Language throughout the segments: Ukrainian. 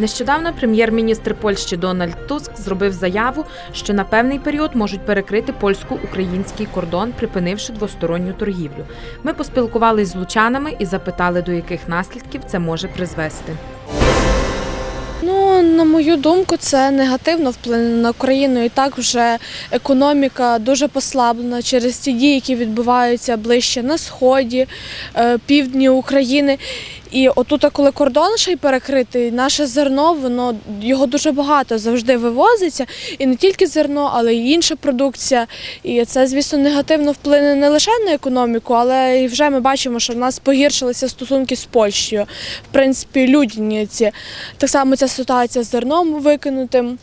Нещодавно прем'єр-міністр Польщі Дональд Туск зробив заяву, що на певний період можуть перекрити польсько-український кордон, припинивши двосторонню торгівлю. Ми поспілкувались з лучанами і запитали, до яких наслідків це може призвести. Ну, на мою думку, це негативно вплине на Україну. І так вже економіка дуже послаблена через ті дії, які відбуваються ближче на сході, е, півдні України. І отут, коли кордон ще й перекритий, наше зерно, воно його дуже багато завжди вивозиться. І не тільки зерно, але й інша продукція. І це, звісно, негативно вплине не лише на економіку, але і вже ми бачимо, що в нас погіршилися стосунки з Польщею. В принципі, людяні ці. Так само ця ситуація з зерном викинутим.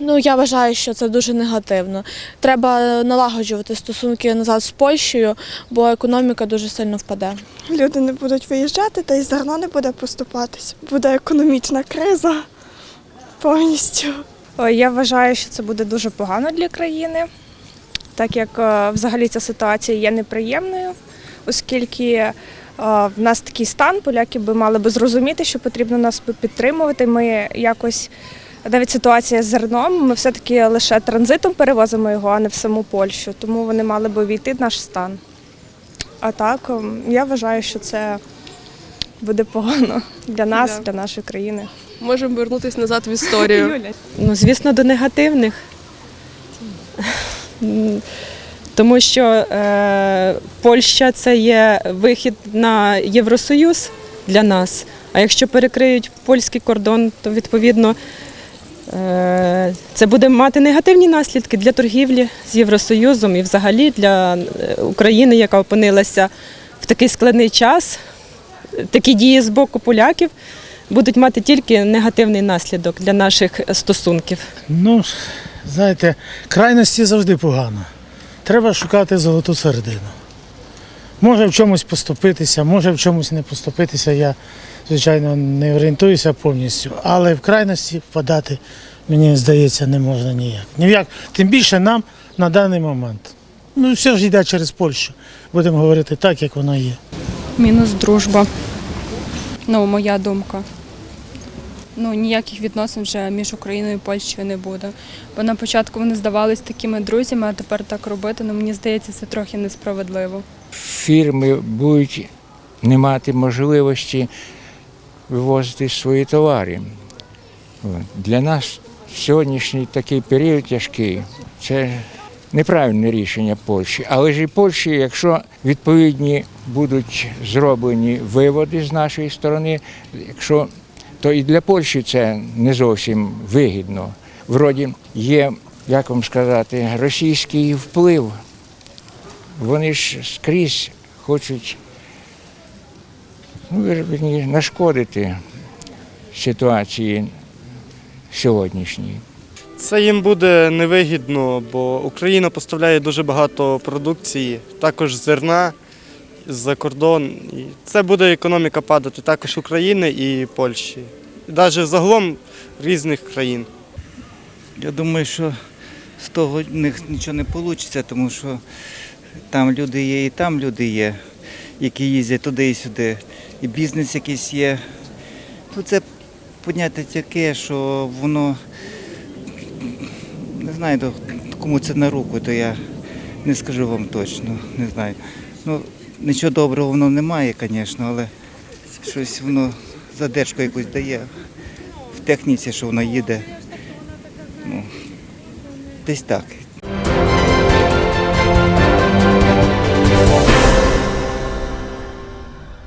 Ну, я вважаю, що це дуже негативно. Треба налагоджувати стосунки назад з Польщею, бо економіка дуже сильно впаде. Люди не будуть виїжджати, та й зерно не буде поступатись. Буде економічна криза повністю. Е, Я вважаю, що це буде дуже погано для країни, так як е, взагалі ця ситуація є неприємною, оскільки е, в нас такий стан, поляки би мали би зрозуміти, що потрібно нас підтримувати. Ми якось навіть ситуація з зерном, ми все-таки лише транзитом перевозимо його, а не в саму Польщу. Тому вони мали би війти в наш стан. А так, ем, я вважаю, що це буде погано для нас, для нашої країни. Можемо вернутися назад в історію. Ну, звісно, до негативних. Тому що е, Польща це є вихід на Євросоюз для нас. А якщо перекриють польський кордон, то відповідно це буде мати негативні наслідки для торгівлі з Євросоюзом і взагалі для е, України, яка опинилася в такий складний час. Такі дії з боку поляків будуть мати тільки негативний наслідок для наших стосунків. Ну, знаєте, крайності завжди погано. Треба шукати золоту середину. Може в чомусь поступитися, може в чомусь не поступитися. Я, звичайно, не орієнтуюся повністю, але в крайності впадати, мені здається, не можна ніяк. Ні в як. Тим більше нам на даний момент. Ну, все ж йде через Польщу. Будемо говорити так, як воно є. Мінус дружба. Ну, моя думка. Ну, ніяких відносин вже між Україною і Польщею не буде. Бо на початку вони здавались такими друзями, а тепер так робити, ну мені здається, це трохи несправедливо. Фірми будуть не мати можливості вивозити свої товари. Для нас сьогоднішній такий період тяжкий. Це неправильне рішення Польщі. Але ж і Польщі, якщо відповідні будуть зроблені виводи з нашої сторони, якщо то і для Польщі це не зовсім вигідно. Вроді є, як вам сказати, російський вплив. Вони ж скрізь хочуть ну, нашкодити ситуації сьогоднішній. Це їм буде невигідно, бо Україна поставляє дуже багато продукції, також зерна з-за кордон. І це буде економіка падати також України і Польщі. І навіть загалом різних країн. Я думаю, що з того в них нічого не вийде, тому що там люди є і там люди є, які їздять туди і сюди. І бізнес якийсь є. Ну, це поняття таке, що воно не знаю, кому це на руку, то я не скажу вам точно, не знаю. Ну, нічого доброго воно немає, звісно, але щось воно задержку якусь дає в техніці, що воно їде. Ну, десь так.